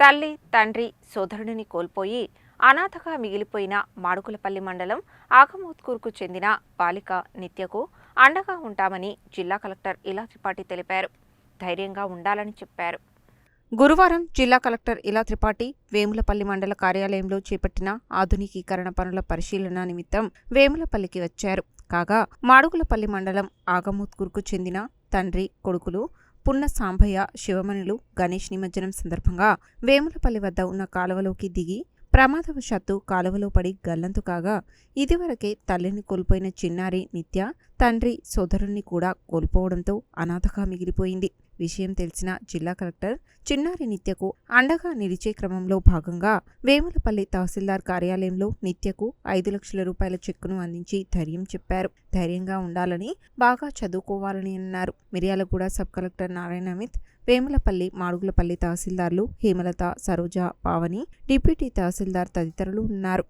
తల్లి తండ్రి సోదరుడిని కోల్పోయి అనాథగా మిగిలిపోయిన మాడుకులపల్లి మండలం ఆగమోత్కూర్కు చెందిన బాలిక నిత్యకు అండగా ఉంటామని జిల్లా కలెక్టర్ ఇలా త్రిపాఠి తెలిపారు. ధైర్యంగా ఉండాలని చెప్పారు. గురువారం జిల్లా కలెక్టర్ ఇలా త్రిపాఠి వేములపల్లి మండల కార్యాలయంలో చేపట్టిన ఆధునికీకరణ పనుల పరిశీలన నిమిత్తం వేములపల్లికి వచ్చారు. కాగా మాడుగులపల్లి మండలం ఆగమూత్కూర్కు చెందిన తండ్రి కొడుకులు పున్న సాంబయ్య శివమణులు గణేష్ నిమజ్జనం సందర్భంగా వేములపల్లి వద్ద ఉన్న కాలువలోకి దిగి ప్రమాదవశాత్తు కాలువలో పడి గల్లంతు కాగా ఇదివరకే తల్లిని కోల్పోయిన చిన్నారి నిత్య తండ్రి సోదరుణ్ణి కూడా కోల్పోవడంతో అనాథగా మిగిలిపోయింది. విషయం తెలిసిన జిల్లా కలెక్టర్ చిన్నారి నిత్యకు అండగా నిలిచే క్రమంలో భాగంగా వేములపల్లి తహసీల్దార్ కార్యాలయంలో నిత్యకు ఐదు లక్షల రూపాయల చెక్కును అందించి ధైర్యం చెప్పారు. ధైర్యంగా ఉండాలని బాగా చదువుకోవాలని అన్నారు. మిర్యాలగూడ సబ్ కలెక్టర్ నారాయణ అమిత్ వేములపల్లి మాడుగులపల్లి తహసీల్దార్లు హేమలత సరోజ పావని డిప్యూటీ తహసీల్దార్ తదితరులు ఉన్నారు.